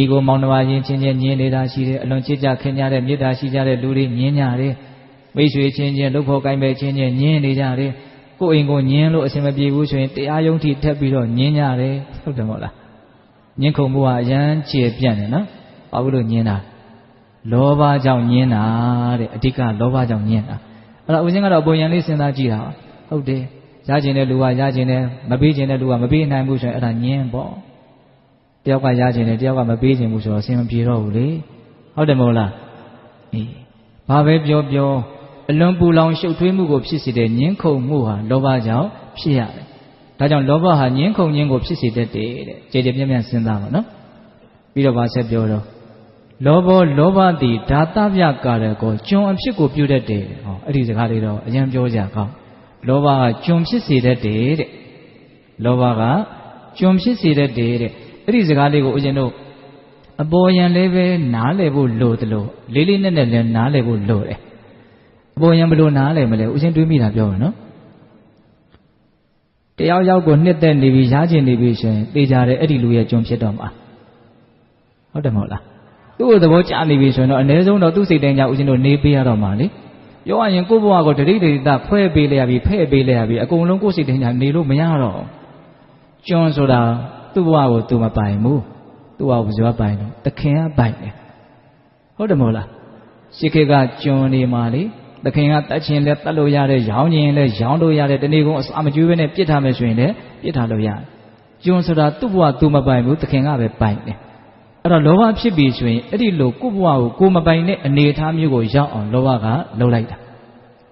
ဒီကိုမောင်နှမချင်းချင်းချင်းညင်းနေတာရှိတယ်အလွန်ချစ်ကြခင်ကြတဲ့မေတ္တာရှိကြတဲ့လူတွေညင်းကြတယ်မိတ်ဆွေချင်းချင်းလှုပ်ဖို့ကိုင်းပဲချင်းချင်းညင်းနေကြတယ်ကိုယ်အိမ်ကိုညင်းလို့အဆင်မပြေဘူးဆိုရင်တရားယုံထိထက်ပြီးတော့ညင်းကြတယ်ဟုတ်တယ်မဟုတ်လားညင်းခုံမှုကအရန်ခြေပြန့်တယ်နော်ဘာလို့ညင်းတာလောဘကြောင့်ညင်းတာတဲ့အဓိကလောဘကြောင့်ညင်းတာအဲ့တော့ဦးဇင်းကတော့ပုံရံလေးစဉ်းစားကြည့်တာဟုတ်တယ်ရကျင်တဲ့လူကရကျင်တယ်မပေးကျင်တဲ့လူကမပေးနိုင်ဘူးဆိုရင်အဲ့ဒါညင်းပေါ့တ ယောက်ကရကျင်တယ်တယောက်ကမပေးကျင်ဘူးဆိုတော့အဆင်မပြေတော့ဘူးလေဟုတ်တယ်မဟုတ်လားအေးဘာပဲပြောပြောအလွန်ပူလောင်ရှုပ်ထွေးမှုကိုဖြစ်စေတဲ့ညင်းခုန်မှုဟာလောဘကြောင့်ဖြစ်ရတယ်ဒါကြောင့်လောဘဟာညင်းခုန်ခြင်းကိုဖြစ်စေတတ်တယ်တဲ့ကြည်ကြည်ပြန့်ပြန့်စဉ်းစားပါနော်ပြီးတော့ဗာဆက်ပြောတော့လောဘောလောဘသည်ဓာတပြကာရကိုကျွန်အဖြစ်ကိုပြုတတ်တယ်ဟောအဲ့ဒီစကားလေးတော့အရင်ပြောကြကောင်းလောဘကကျွန်ဖြစ်စေတတ်တယ်တဲ့လောဘကကျွန်ဖြစ်စေတတ်တယ်တဲ့ အဲ့ဒီစကားလေးကိုဦးဇင်းတို့အပေါ်ယံလေးပဲနားလည်ဖို့လိုတယ်လို့လေးလေးနက်နက်လည်းနားလည်ဖို့လိုတယ်အပေါ်ယံဘယ်လိုနားလည်မလဲဦးဇင်းတွေးမိတာပြောပါနော်တယောက်ယောက်ကိုနှစ်သက်နေပြီရားကျင်နေပြီဆိုရင်သိကြတယ်အဲ့ဒီလူရဲ့ကျွန်ဖြစ်တော့မှာဟုတ်တယ်မဟုတ်လားသူ့ကိုသဘောကျနေပြီဆိုရင်တော့အ ਨੇ ဆုံးတော့သူ့စိတ်တိုင်းကြဦးဇင်းတို့နေပေးရတော့မှာလေပြောရရင်ကိုယ့်ဘဝကိုတတိတိတဖွဲပေးလိုက်ရပြီဖဲ့ပေးလိုက်ရပြီအကုန်လုံးကိုယ့်စိတ်တိုင်းကြနေလို့မရတော့ကျွန်းဆိုတာ သူ့ဘဝကိုသူမပိုင်ဘူးသူ့ဘဝကိုဘယ်သူပိုင်တော့တခင်ကပိုင်တယ်ဟုတ်တယ်မဟုတ်လားရှစ်ခေတ်ကကျွန်းနေမှာလေသခင်ကတတ်ချင်းလဲတတ်လို့ရတယ်ရောင်းခြင်းလဲရောင်းလို့ရတယ်တနေ့ကုန်အစာမကျွေးဘဲနဲ့ပြစ်ထားမယ်ဆိုရင်လည်းပြစ်ထားလို့ရတယ်ကျွန်းဆိုတာသူ့ဘဝသူမပိုင်ဘူးသခင်ကပဲပိုင်တယ်အဲ့တော့လောဘဖြစ်ပြီဆိုရင်အဲ့ဒီလိုကိုယ့်ဘဝကိုကိုမပိုင်တဲ့အနေအထားမျိုးကိုရောက်အောင်လောဘကလှုပ်လိုက်တာ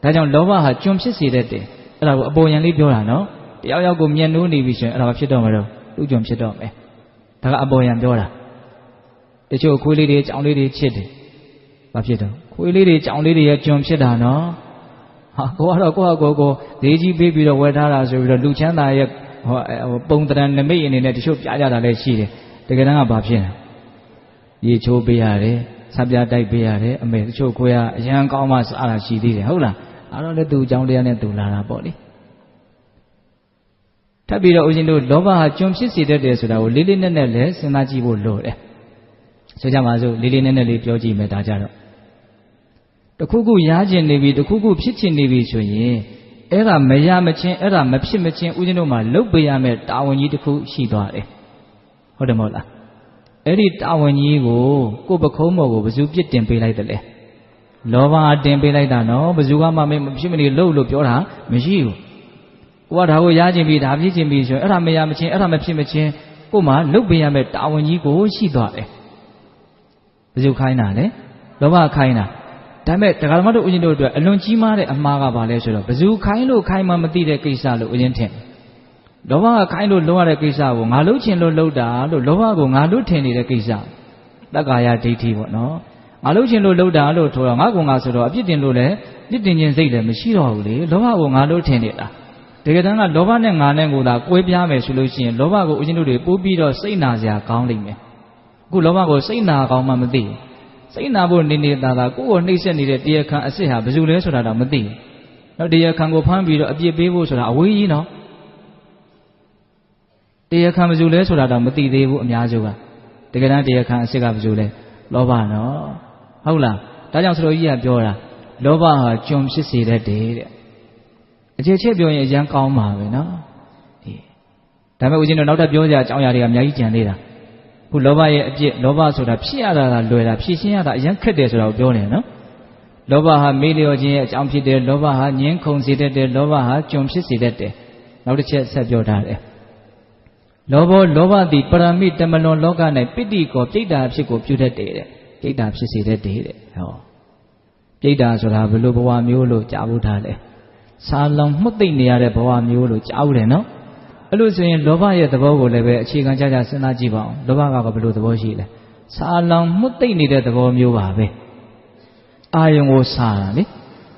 ဒါကြောင့်လောဘဟာကျွန်းဖြစ်စေတတ်တယ်အဲ့ဒါကိုအပေါ်ယံလေးပြောတာနော်တယောက်ယောက်ကိုမျက်နှိုးနေပြီဆိုရင်အဲ့ဒါဖြစ်တော့မလို့ သူ့ကျွန်းဖြစ်တော့မယ်ဒါကအပေါ်ယံပြောတာတချို့ခွေးလေးတွေကြောင်လေးတွေချစ်တယ်ဘာဖြစ်တော့ခွေးလေးတွေကြောင်လေးတွေရဲ့ကျွန်းဖြစ်တာနော်ဟာကိုကတော့ကိုယ့်ဟာကိုယ်ကိုဈေးကြီးပေးပြီးတော့ဝယ်ထားတာဆိုပြီးတော့လူချမ်းသာရဲ့ဟိုပုံတရံနမိတ်အနေနဲ့တချို့ပြကြတာလည်းရှိတယ်တကယ်တမ်းကဘာဖြစ်လဲရေချိုးပေးရတယ်ဆပ်ပြတိုက်ပေးရတယ်အမေတချို့ခွေးကအရန်ကောင်းမှစားတာရှိသေးတယ်ဟုတ်လားအဲ့တော့လည်းသူအကြောင်းတရားနဲ့သူလာတာပေါ့လေ ထပ်ပြီးတော့ဦးဇင်းတို့လောဘဟာကျွံဖြစ်စေတတ်တယ်ဆိုတာကိုလေးလေးနက်နက်လည်းစဉ်းစားကြည့်ဖို့လိုတယ်ဆိုကြပါစို့လေးလေးနက်နက်လေးပြောကြည့်မယ်ဒါကြတော့တခုခုရားကျင်နေပြီတခုခုဖြစ်ချင်နေပြီဆိုရင်အဲ့ဒါမရမချင်းအဲ့ဒါမဖြစ်မချင်းဦးဇင်းတို့မှာလုတ်ပေးရမယ်တာဝန်ကြီးတစ်ခုရှိသွားတယ်ဟုတ်တယ်မဟုတ်လားအဲ့ဒီတာဝန်ကြီးကိုကိုယ်ပခုံးမော်ကိုဘယ်သူပြစ်တင်ပေးလိုက်တယ်လဲလောဘတင်ပေးလိုက်တာနော်ဘယ်သူကမှမဖြစ်မနေလှုပ်လို့ပြောတာမရှိဘူး ကိုကဒါကိုရခြင်းပြီးဒါဖြစ်ခြင်းပြီးဆိုရင်အဲ့ဒါမရမချင်းအဲ့ဒါမဖြစ်မချင်းကို့မှာလုတ်ပေးရမယ်တာဝန်ကြီးကိုရှိသွားတယ်ဘယ်သူခိုင်းတာလဲလောဘခိုင်းတာဒါပေမဲ့တရားဓမ္မတို့ဦးဇင်းတို့အတွက်အလွန်ကြီးမားတဲ့အမှားကဘာလဲဆိုတော့ဘယ်သူခိုင်းလို့ခိုင်းမှမသိတဲ့ကိစ္စလို့ဦးဇင်းထင်တယ်လောဘကခိုင်းလို့လုံးရတဲ့ကိစ္စကိုငါလုံးချင်လို့လုံးတာလို့လောဘကိုငါလုံးထင်နေတဲ့ကိစ္စတက္ကာယဒိဋ္ဌိပေါ့နော်ငါလုံးချင်လို့လုံးတာလို့ထိုးတော့ငါကငါဆိုတော့အပြစ်တင်လို့လည်းပြစ်တင်ခြင်းစိတ်လည်းမရှိတော့ဘူးလေလောဘကိုငါလုံးထင်နေတာ တကယ်တမ်းကလောဘနဲ့ငါနဲ့ကိုသာကွဲပြားမယ်ဆိုလို့ရှိရင်လောဘကိုဦးဇင်းတို့တွေပိုးပြီးတော့စိတ်နာစရာကောင်းလိမ့်မယ်အခုလောဘကိုစိတ်နာကောင်းမှမသိဘူးစိတ်နာဖို့နေနေသာသာကိုယ့်ကိုနှိမ့်ဆက်နေတဲ့တရားခံအစ်စ်ဟာဘယ်သူလဲဆိုတာတော့မသိဘူးနော်တရားခံကိုဖမ်းပြီးတော့အပြစ်ပေးဖို့ဆိုတာအဝေးကြီးနော်တရားခံဘယ်သူလဲဆိုတာတော့မသိသေးဘူးအများစုကတကယ်တမ်းတရားခံအစ်စ်ကဘယ်သူလဲလောဘနော်ဟုတ်လားဒါကြောင့်စတော်ကြီးကပြောတာလောဘဟာကျွန်ဖြစ်စေတတ်တယ်တဲ့ အခြေချက်ပြောရင်အရန်ကောင်းပါပဲနော်ဒီဒါပေမဲ့ဦးဇင်းတို့နောက်ထပ်ပြောကြအကြောင်းအရာတွေကအများကြီးကြံနေတာခုလောဘရဲ့အပြစ်လောဘဆိုတာဖြစ်ရတာကလွယ်တာဖြစ်ရှင်းရတာအရန်ခက်တယ်ဆိုတာကိုပြောနေတယ်နော်လောဘဟာမေးလျော်ခြင်းရဲ့အကြောင်းဖြစ်တယ်လောဘဟာငင်းခုန်စေတတ်တယ်လောဘဟာကျွန်ဖြစ်စေတတ်တယ်နောက်တစ်ချက်ဆက်ပြောထားတယ်လောဘောလောဘသည်ပရမိတမလွန်လောက၌ပိဋိကောပြိတ္တာဖြစ်ကိုပြုတတ်တယ်တဲ့ပြိတ္တာဖြစ်စေတတ်တယ်တဲ့ဟောပြိတ္တာဆိုတာဘယ်လိုဘဝမျိုးလို့ကြားဖို့ထားလဲ စာလောင်မှုတ်သိမ့်နေရတဲ့ဘဝမျိုးလို့ကြားဦးတယ်နော်အဲ့လိုဆိုရင်လောဘရဲ့သဘောကိုလည်းပဲအခြေခံကြကြစဉ်းစားကြည့်ပါဦးလောဘကဘယ်လိုသဘောရှိလဲစာလောင်မှုတ်သိမ့်နေတဲ့သဘောမျိုးပါပဲအာယုံကိုစာတာလေ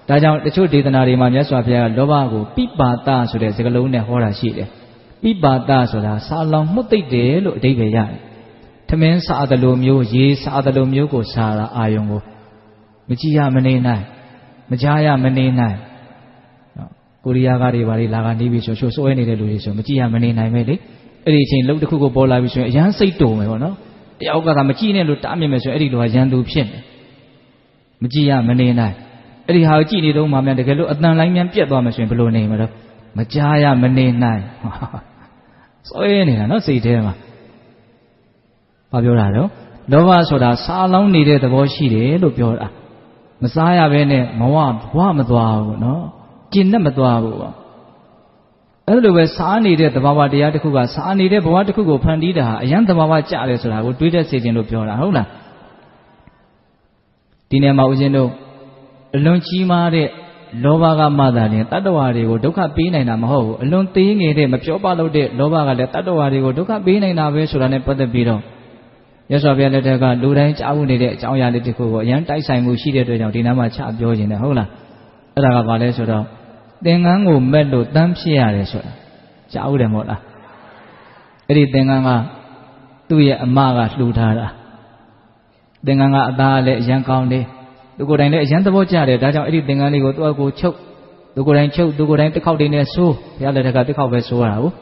ဒါကြောင့်တချို့ဒေသနာတွေမှာမြတ်စွာဘုရားကလောဘကိုပိပါတဆိုတဲ့စကားလုံးနဲ့ဟောတာရှိတယ်ပိပါတဆိုတာစာလောင်မှုတ်သိမ့်တယ်လို့အဓိပ္ပာယ်ရတယ်ထမင်းစားတယ်လို့မျိုးရေစားတယ်လို့မျိုးကိုစားတာအာယုံကိုမကြည့်ရမနေနိုင်မကြားရမနေနိုင် ကိုရီးယားကားတွေဘာတွေလာကနေပြီဆိုချိုးစွဲနေတဲ့လူတွေဆိုမကြည့်ရမနေနိုင်ပဲလေအဲ့ဒီအချိန်လှုပ်တစ်ခုကိုပေါ်လာပြီဆိုရင်အရန်စိတ်တုံပဲပေါ့နော်တယောက်ကသာမကြည့်နဲ့လို့တားမြင်မယ်ဆိုရင်အဲ့ဒီလိုကရန်သူဖြစ်မယ်မကြည့်ရမနေနိုင်အဲ့ဒီဟာကိုကြည့်နေတော့မှမြန်တကယ်လို့အတန်လိုင်းမြန်ပြက်သွားမှဆိုရင်ဘယ်လိုနေမလဲမကြားရမနေနိုင်စွဲနေတာနော်စိတ်ထဲမှာဘာပြောတာတော့လောဘဆိုတာစားလောင်းနေတဲ့သဘောရှိတယ်လို့ပြောတာမစားရဘဲနဲ့မဝဘဝမသွားဘူးနော် ကျင်နဲ့မသွားဘူးပေါ့အဲ့လိုပဲစားနေတဲ့သဘာဝတရားတစ်ခုကစားနေတဲ့ဘဝတစ်ခုကိုဖန်တီးတာဟာအယံသဘာဝကြတယ်ဆိုတာကိုတွေးတတ်စေခြင်းလို့ပြောတာဟုတ်လားဒီနေ့မှာဦးဇင်းတို့အလွန်ကြီးမားတဲ့လောဘကမှသာရင်တတ္တဝါတွေကိုဒုက္ခပေးနိုင်တာမဟုတ်ဘူးအလွန်သေးငယ်တဲ့မပြောပလို့တဲ့လောဘကလည်းတတ္တဝါတွေကိုဒုက္ခပေးနိုင်တာပဲဆိုတာနဲ့ပတ်သက်ပြီးတော့ရသော်ဘုရားလက်ထက်ကလူတိုင်းကြားဝနေတဲ့အကြောင်းအရာလေးတစ်ခုကိုအရန်တိုက်ဆိုင်မှုရှိတဲ့အတွက်ကြောင့်ဒီနားမှာချပြောခြင်းတယ်ဟုတ်လားအဲ့ဒါကဘာလဲဆိုတော့ သင်္ကန်းကိုမက်လို့တန်းဖြစ်ရတယ်ဆိုတာကြားဦးတယ်မဟုတ်လားအဲ့ဒီသင်္ကန်းကသူ့ရဲ့အမကလှူထားတာသင်္ကန်းကအသားလည်းအရန်ကောင်းတယ်သူကိုယ်တိုင်လည်းအရန်သဘောကျတယ်ဒါကြောင့်အဲ့ဒီသင်္ကန်းလေးကိုသူ့အကိုချုပ်သူကိုယ်တိုင်ချုပ်သူကိုယ်တိုင်တစ်ခေါက်တည်းနဲ့ဆိုးဘုရားလက်ထက်ကတစ်ခေါက်ပဲဆိုးရတာဟုတ်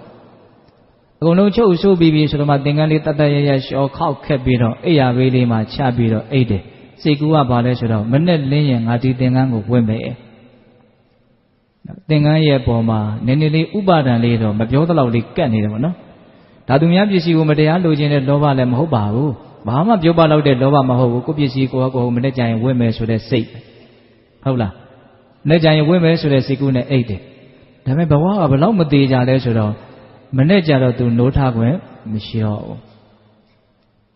အကုန်လုံးချုပ်ဆိုးပြီးပြီဆိုတော့မှသင်္ကန်းလေးတတ်တတ်ရရလျှော်ခောက်ခက်ပြီးတော့အိယာဘေးလေးမှာချပြီးတော့အိတ်တယ်စိတ်ကူကဘာလဲဆိုတော့မနဲ့လင်းရင်ငါဒီသင်္ကန်းကိုဝင့်မယ် သင်္ကန်းရဲ့ပေါ်မှာနည်းနည်းလေးဥပါဒံလေးတော့မပြောသလောက်လေးကတ်နေတယ်ပေါ့နော်ဒါသူများပစ္စည်းကိုမတရားလိုချင်တဲ့လောဘလည်းမဟုတ်ပါဘူးဘာမှပြောပါတော့တဲ့လောဘမဟုတ်ဘူးကိုပစ္စည်းကိုကကိုမနဲ့ကြရင်ဝင့်မယ်ဆိုတဲ့စိတ်ဟုတ်လားနဲ့ကြရင်ဝင့်မယ်ဆိုတဲ့စိတ်ကူးနဲ့အိတ်တယ်ဒါပေမဲ့ဘဝကဘယ်လောက်မသေးကြလဲဆိုတော့မနဲ့ကြတော့သူနိုးထားခွင့်မရှိတော့ဘူး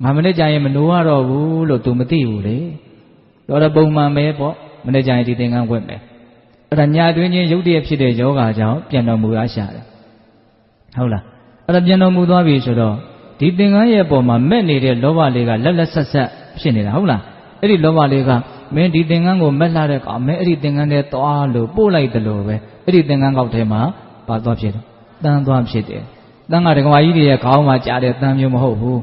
ငါမနဲ့ကြရင်မနိုးရတော့ဘူးလို့သူမသိဘူးလေတော့တော့ပုံမှန်ပဲပေါ့မနဲ့ကြရင်ဒီသင်္ကန်းဝင့်မယ် အဲ့ဒါညာတွင်းချင်းရုပ်တရက်ဖြစ်တဲ့ယောဂါကြောင့်ပြန်တော်မူရရှာတယ်ဟုတ်လားအဲ့ဒါပြန်တော်မူသွားပြီဆိုတော့ဒီသင်္ကန်းရဲ့ပုံမှာမဲ့နေတဲ့လောဘလေးကလက်လက်ဆက်ဆက်ဖြစ်နေတာဟုတ်လားအဲ့ဒီလောဘလေးကမင်းဒီသင်္ကန်းကိုမက်လာတဲ့ကောင်မင်းအဲ့ဒီသင်္ကန်းထဲသွားလို့ပို့လိုက်တယ်လို့ပဲအဲ့ဒီသင်္ကန်းကောက်ထဲမှာပါသွားဖြစ်တယ်တန်းသွားဖြစ်တယ်တန်းကဒကမာကြီးတွေရဲ့ခေါင်းမှာကြားတဲ့တန်းမျိုးမဟုတ်ဘူး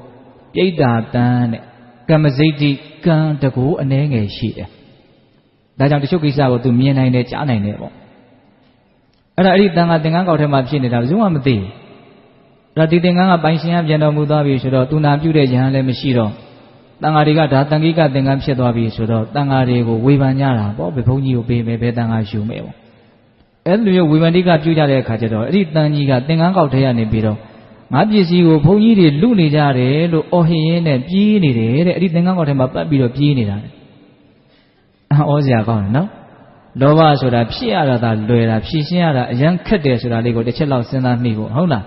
ပြိတ္တာတန်းတဲ့ကမ္မစိတ်တိကံတကူအနှဲငယ်ရှိတယ် ဒါကြောင့်တချို့ကိစ္စကိုသူမြင်နိုင်တယ်ကြားနိုင်တယ်ပေါ့အဲ့ဒါအဲ့ဒီတန်ခါသင်္ကန်းကောက်ထဲမှာဖြစ်နေတာဘယ်သူမှမသိဘူးဒါဒီသင်္ကန်းကပိုင်ရှင်ကပြန်တော်မူသွားပြီဆိုတော့သူနာပြုတဲ့ယဟန်လည်းမရှိတော့တန်ဃာတွေကဒါတန်ခိကသင်္ကန်းဖြစ်သွားပြီဆိုတော့တန်ဃာတွေကိုဝေဖန်ကြတာပေါ့ဘယ်ဘုန်းကြီးကိုပေးမယ်ဘယ်တန်ဃာရှုမယ်ပေါ့အဲ့လိုမျိုးဝေဖန်တိကပြုကြတဲ့အခါကျတော့အဲ့ဒီတန်ကြီးကသင်္ကန်းကောက်ထဲကနေပြီးတော့ငါပစ္စည်းကိုဘုန်းကြီးတွေလူနေကြတယ်လို့အော်ဟင်ရင်းနဲ့ပြေးနေတယ်တဲ့အဲ့ဒီသင်္ကန်းကောက်ထဲမှာပတ်ပြီးတော့ပြေးနေတာတဲ့ အောစရာကောင်းတယ်နော်လောဘဆိုတာဖြစ်ရတာသာလွယ်တာဖြည့်ရှင်းရတာအရန်ခက်တယ်ဆိုတာလေးကိုတစ်ချက်လောက်စဉ်းစားမိဖို့ဟုတ်လား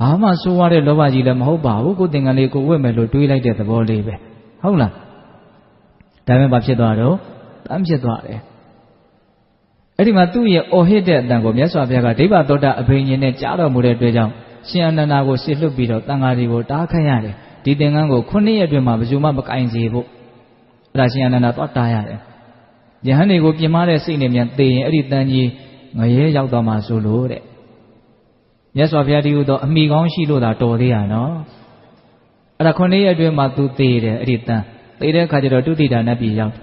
ဘာမှဆိုးရတဲ့လောဘကြီးလည်းမဟုတ်ပါဘူးကိုယ်သင်္ကန်းလေးကိုဝတ်မယ်လို့တွေးလိုက်တဲ့သဘောလေးပဲဟုတ်လားဒါပေမဲ့ဘာဖြစ်သွားတော့တမ်းဖြစ်သွားတယ်အဲ့ဒီမှာသူ့ရဲ့အော်ဟစ်တဲ့အတန်ကိုမြတ်စွာဘုရားကဒိဗ္ဗသောတာအဘိညာဉ်နဲ့ကြားတော်မူတဲ့အတွက်ကြောင့်ရှင်အနန္ဒာကိုစစ်လွတ်ပြီးတော့တန်ဃာတွေကိုတားခတ်ရတယ်ဒီသင်္ကန်းကိုခုနှစ်ရက်အတွင်းမှာဘယ်သူမှမကင်စေဖို့အဲ့ ဒါရှင်အနန္ဒာသွားတားရတယ်ယဟန်တွေကိုပြင်မတဲ့စိတ်နဲ့မြန်သေရင်အဲ့ဒီတန်ကြီးငရဲရောက်သွားမှဆိုလို့တဲ့မြတ်စွာဘုရားတည်းဟူသောအမိကောင်းရှိလို့သာတော်သေးရနော်အဲ့ဒါခုနှစ်ရက်အတွင်းမှာသူသေတယ်အဲ့ဒီတန်သေတဲ့အခါကျတော့တုတိတာနတ်ပြည်ရောက်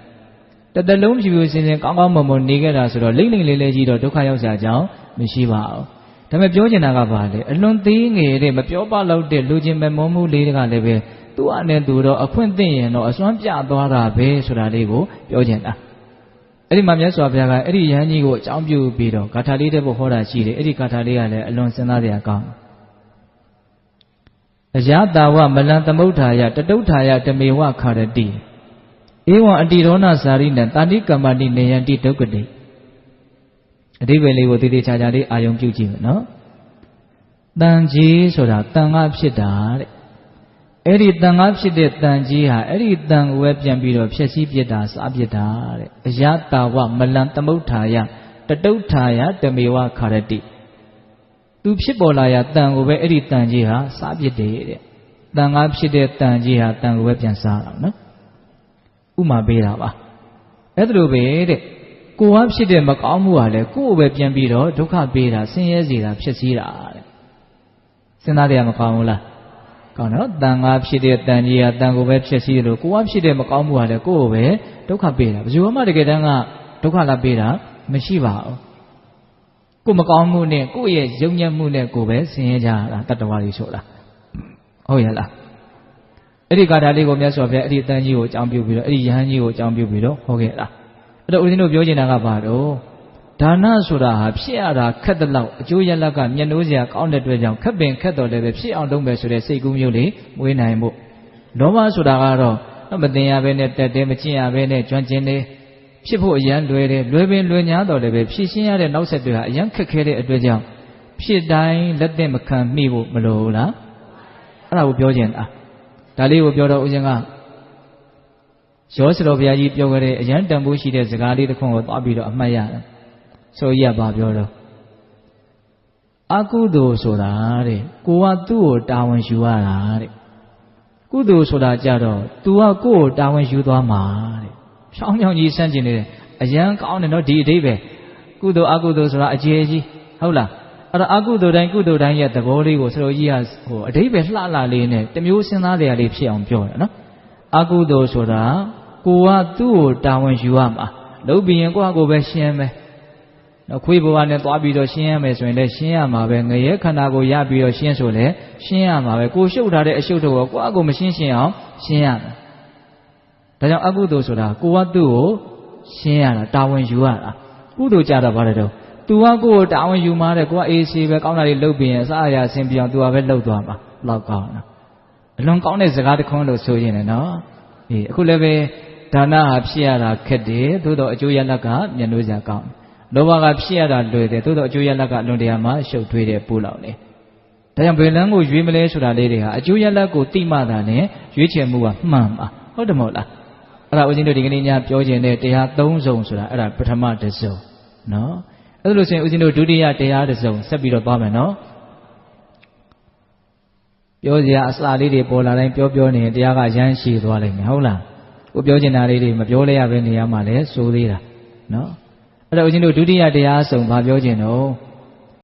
တတလုံးဖြူဖြူစင်စင်ကောင်းကောင်းမွန်မွန်နေခဲ့တာဆိုတော့လိမ့်လိမ့်လေးလေးကြီးတော့ဒုက္ခရောက်စရာကြောင်းမရှိပါဘူးဒါပေမဲ့ပြောချင်တာကဘာလဲအလွန်သေးငယ်တဲ့မပြောပလောက်တဲ့လူချင်းမမောမှုလေးတွေကလည်းပဲ သူ့အနေနဲ့သူတော့အခွင့်သိရင်တော့အစွမ်းပြသွားတာပဲဆိုတာလေးကိုပြောချင်တာအဲ့ဒီမှာမြတ်စွာဘုရားကအဲ့ဒီယဟန်ကြီးကိုအကြောင်းပြုပြီးတော့ဂါထာလေးတဲ့ဘုဟောတာရှိတယ်အဲ့ဒီဂါထာလေးကလည်းအလွန်စဉ်းစားစရာကောင်းအယတာဝမလံသမုဋ္ဌာယတတုဋ္ဌာယတမေဝခါရတိဧဝံအတိရောဏဇာရိနံတာတိကမ္မတိနေယံတိဒုက္ကတိအဓိပ္ပာယ်လေးကိုတည်တည်ချာချာလေးအာယုံပြုကြည့်မယ်နော်တန်ကြီးဆိုတာတန်ကဖြစ်တာတဲ့ အဲ့ဒီတန်ကားဖြစ်တဲ့တန်ကြီးဟာအဲ့ဒီတန်ကိုပဲပြန်ပြီးတော့ဖြည့်ဆည်းပြစ်တာစားပြစ်တာတဲ့အယတာဝမလံသမုဋ္ဌာယတတုဋ္ဌာယတမေဝခါရတိသူဖြစ်ပေါ်လာရတန်ကိုပဲအဲ့ဒီတန်ကြီးဟာစားပြစ်တယ်တဲ့တန်ကားဖြစ်တဲ့တန်ကြီးဟာတန်ကိုပဲပြန်စားတာနော်ဥမာပေးတာပါအဲ့ဒါလိုပဲတဲ့ကိုယ်ကဖြစ်တဲ့မကောင်းမှုဟာလေကိုယ်ပဲပြန်ပြီးတော့ဒုက္ခပေးတာဆင်းရဲစေတာဖြစ်စည်းတာတဲ့စဉ်းစားတယ်မကောင်းဘူးလား ကောင်းနော်တန်ငါဖြစ်တဲ့တန်ကြီးဟာတန်ကိုပဲဖြစ်စည်းလို့ကိုကဖြစ်တဲ့မကောင်းမှုဟာလည်းကိုယ်ကိုပဲဒုက္ခပေးတာဘယ်သူမှတကယ်တမ်းကဒုက္ခလာပေးတာမရှိပါဘူးကိုမကောင်းမှုနဲ့ကိုယ့်ရဲ့ယုံညံ့မှုနဲ့ကိုပဲဆင်းရဲကြတာတတ္တဝါတွေဆိုတာဟုတ်ရဲ့လားအဲ့ဒီကာထာလေးကိုမြတ်စွာဘုရားအဲ့ဒီတန်ကြီးကိုအကြောင်းပြုပြီးတော့အဲ့ဒီယဟန်ကြီးကိုအကြောင်းပြုပြီးတော့ဟောခဲ့တာအဲ့တော့ဦးဇင်းတို့ပြောချင်တာကဘာတော့ ဒါနဆိုတာဟာဖြစ်ရတာခက်တဲ့လောက်အကျိုးရလက်ကမျက်နှိုးစရာကောင်းတဲ့အတွက်ကြောင့်ခက်ပင်ခက်တော်လည်းပဲဖြစ်အောင်လုပ်မယ်ဆိုတဲ့စိတ်ကူးမျိုးလေးမွေးနိုင်ဖို့လောဘဆိုတာကတော့မတင်ရဘဲနဲ့တက်တယ်မကျင့်ရဘဲနဲ့ကြွန့်ကျင်နေဖြစ်ဖို့အရန်လွယ်တယ်လွယ်ပင်လွယ်ညာတော်လည်းပဲဖြည့်ရှင်းရတဲ့နောက်ဆက်တွေဟာအရန်ခက်ခဲတဲ့အတွက်ကြောင့်ဖြစ်တိုင်းလက်သင့်မခံမိဖို့မလိုဘူးလားအဲ့ဒါကိုပြောချင်တာဒါလေးကိုပြောတော့ဦးဇင်းကရောစတော်ဘုရားကြီးပြောခဲ့တဲ့အရန်တန်ဖိုးရှိတဲ့စကားလေးတစ်ခုကိုသွားပြီးတော့အမှတ်ရတယ် ဆိုရပါပြောတော့အကုသိုလ်ဆိုတာတဲ့ကိုကသူ့ကိုတာဝန်ယူရတာတဲ့ကုသိုလ်ဆိုတာကြတော့ तू ကကိုယ့်ကိုတာဝန်ယူသွားမှာတဲ့ဖြောင်းဖြောင်းကြီးစမ်းကျင်နေတယ်အရန်ကောင်းတယ်နော်ဒီအဓိပ္ပာယ်ကုသိုလ်အကုသိုလ်ဆိုတာအကျေကြီးဟုတ်လားအဲ့တော့အကုသိုလ်တိုင်းကုသိုလ်တိုင်းရဲ့သဘောလေးကိုဆရာကြီးကဟိုအဓိပ္ပာယ်လှလှလေးနဲ့တမျိုးစဉ်းစားတရားလေးဖြစ်အောင်ပြောတယ်နော်အကုသိုလ်ဆိုတာကိုကသူ့ကိုတာဝန်ယူရမှာလုပ်ပြီးရင်ကိုကကိုပဲရှင်းမယ် နော်ခွေးဘဝနဲ့သွားပြီးတော့ရှင်းရမယ်ဆိုရင်လည်းရှင်းရမှာပဲငရဲခန္ဓာကိုရပြီးတော့ရှင်းဆိုလည်းရှင်းရမှာပဲကိုရှုပ်ထားတဲ့အရှုပ်တော့ကိုအကိုမရှင်းရှင်းအောင်ရှင်းရမယ်ဒါကြောင့်အကုသိုလ်ဆိုတာကိုကသူ့ကိုရှင်းရတာတာဝန်ယူရတာကုသိုလ်ကြတာဘာလဲတော့ तू ကကိုယ်တာဝန်ယူမှာတဲ့ကိုကအေးဆေးပဲကောင်းတာတွေလုပ်ပြီးရင်အစားအရာဆင်ပြအောင် तू ကပဲလုပ်သွားမှာလောက်ကောင်းတာအလွန်ကောင်းတဲ့စကားတစ်ခွန်းလို့ဆိုရင်လည်းနော်အေးအခုလည်းပဲဒါနဟာဖြစ်ရတာခက်တယ်သို့တော့အကျိုးရလက်ကမျက်နှိုးစရာကောင်း လောဘကဖြစ်ရတာလွယ်တယ်သို့တော့အကျိုးရလက်ကလွန်တရားမှာရှုပ်ထွေးတယ်ပူလောက်တယ်ဒါကြောင့်ဘယ်လန်းကိုရွေးမလဲဆိုတာလေးတွေဟာအကျိုးရလက်ကိုတိမှတာနဲ့ရွေးချယ်မှုကမှန်ပါဟုတ်တယ်မဟုတ်လားအဲ့ဒါဦးဇင်းတို့ဒီကနေ့ညပြောခြင်းတဲ့တရား၃စုံဆိုတာအဲ့ဒါပထမတစ်စုံနော်အဲ့လိုဆိုရင်ဦးဇင်းတို့ဒုတိယတရားတစ်စုံဆက်ပြီးတော့သွားမယ်နော်ပြောစရာအစလေးတွေပေါ်လာတိုင်းပြောပြောနေရင်တရားကရမ်းရှိသွားလိမ့်မယ်ဟုတ်လားကိုပြောချင်တာလေးတွေမပြောလဲရပဲနေရမှလည်းစိုးသေးတာနော် အဲ့တော့ဦးဇင်းတို့ဒုတိယတရားဆုံးဘာပြောချင်တော့